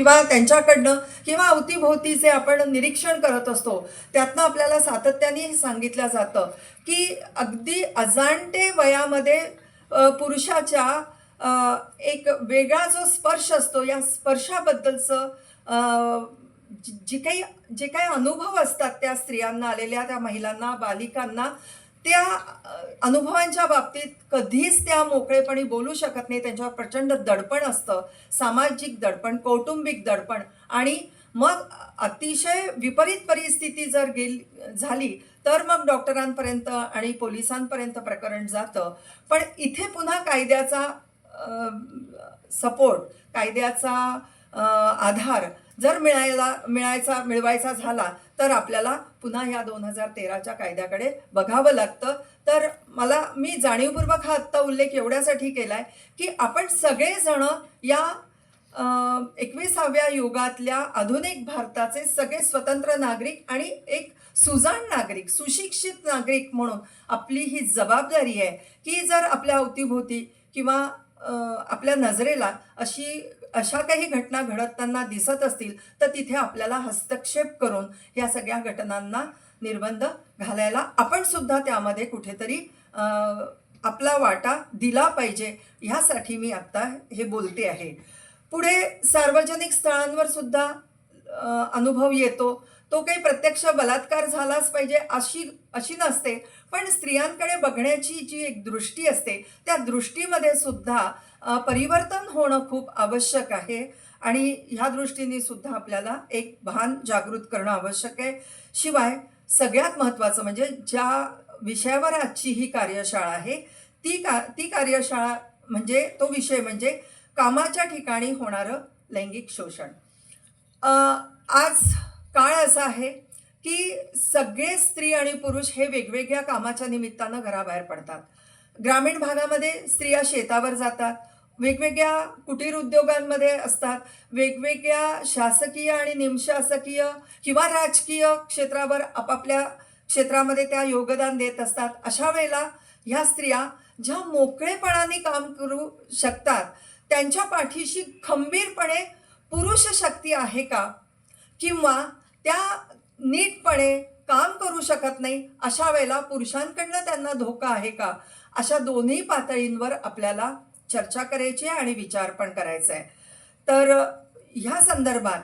किंवा त्यांच्याकडनं किंवा अवतीभोवतीचे आपण निरीक्षण करत असतो त्यातनं आपल्याला सातत्याने सांगितलं जातं की अगदी अजाणते वयामध्ये पुरुषाच्या एक वेगळा जो स्पर्श असतो या स्पर्शाबद्दलचं जे जी काही जे काही अनुभव असतात त्या स्त्रियांना आलेल्या त्या महिलांना बालिकांना त्या अनुभवांच्या बाबतीत कधीच त्या मोकळेपणी बोलू शकत नाही. त्यांच्यावर प्रचंड दडपण असतं. सामाजिक दडपण कौटुंबिक दडपण आणि मग अतिशय विपरीत परिस्थिती जर गेली झाली तर मग डॉक्टरांपर्यंत आणि पोलिसांपर्यंत प्रकरण जातं. पण इथे पुन्हा कायद्याचा सपोर्ट कायद्याचा आधार जर मिळायला मिळायचा मिळवायचा झाला तर आपल्याला पुन्हा ह्या दोन हजार तेराच्या कायद्याकडे बघावं लागतं. तर मला मी जाणीवपूर्वक हा आत्ता उल्लेख एवढ्यासाठी केला आहे की आपण सगळेजण या एकविसाव्या युगातल्या आधुनिक भारताचे सगळे स्वतंत्र नागरिक आणि एक सुजाण नागरिक सुशिक्षित नागरिक म्हणून आपली ही जबाबदारी आहे की जर आपल्या अवतीभोवती किंवा आपल्या नजरेला अशी अशा काही घटना घडताना दिसत असतील तर तिथे आपल्याला हस्तक्षेप करून या सगळ्या घटनांना निर्बंध घालायला आपण सुद्धा त्यामध्ये कुठेतरी आपला वाटा दिला पाहिजे. ह्यासाठी मी आत्ता हे बोलते आहे. पुढे सार्वजनिक स्थळांवर सुद्धा अनुभव येतो. तो काही प्रत्यक्ष बलात्कार झालाच पाहिजे अशी अशी नसते. पण स्त्रियांकडे बघण्याची जी एक दृष्टी असते त्या दृष्टीमध्ये सुद्धा परिवर्तन होणं खूप आवश्यक आहे. आणि ह्या दृष्टीने सुद्धा आपल्याला एक भान जागृत करणं आवश्यक आहे. शिवाय सगळ्यात महत्त्वाचं म्हणजे ज्या विषयावर आजची ही कार्यशाळा आहे ती का ती कार्यशाळा म्हणजे तो विषय म्हणजे कामाच्या ठिकाणी होणारं लैंगिक शोषण. आज काळ असा आहे की सगळे स्त्री आणि पुरुष हे वेगवेगळ्या कामाच्या निमित्तानं घराबाहेर पडतात. ग्रामीण भागामध्ये स्त्रिया शेतावर जातात वेगवेगळ्या कुटीर उद्योगांमध्ये असतात वेगवेगळ्या शासकीय आणि निमशासकीय किंवा राजकीय क्षेत्रावर आपापल्या क्षेत्रामध्ये त्या योगदान देत असतात. अशा वेळेला ह्या स्त्रिया ज्या मोकळेपणाने काम करू शकतात त्यांच्या पाठीशी खंबीरपणे पुरुष शक्ती आहे का? किंवा त्या नीटपणे काम करू शकत नाही अशा वेळेला पुरुषांकडनं त्यांना धोका आहे का? अशा दोन्ही पातळींवर आपल्याला चर्चा करायची आहे आणि विचार पण करायचा आहे. तर ह्या संदर्भात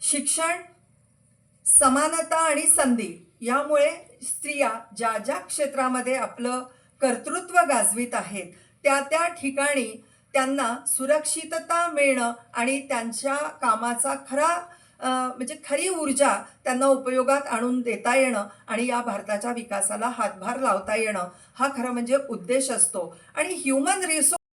शिक्षण समानता आणि संधी यामुळे स्त्रिया ज्या ज्या क्षेत्रामध्ये आपलं कर्तृत्व गाजवीत आहेत त्या त्या ठिकाणी त्यांना सुरक्षितता मिळणं आणि त्यांच्या कामाचा खरा म्हणजे खरी ऊर्जा त्यांना उपयोगात आणून देता येणं आणि या भारताच्या विकासाला हातभार लावता येणं हा खरं म्हणजे उद्देश असतो. आणि ह्युमन रिसोर्स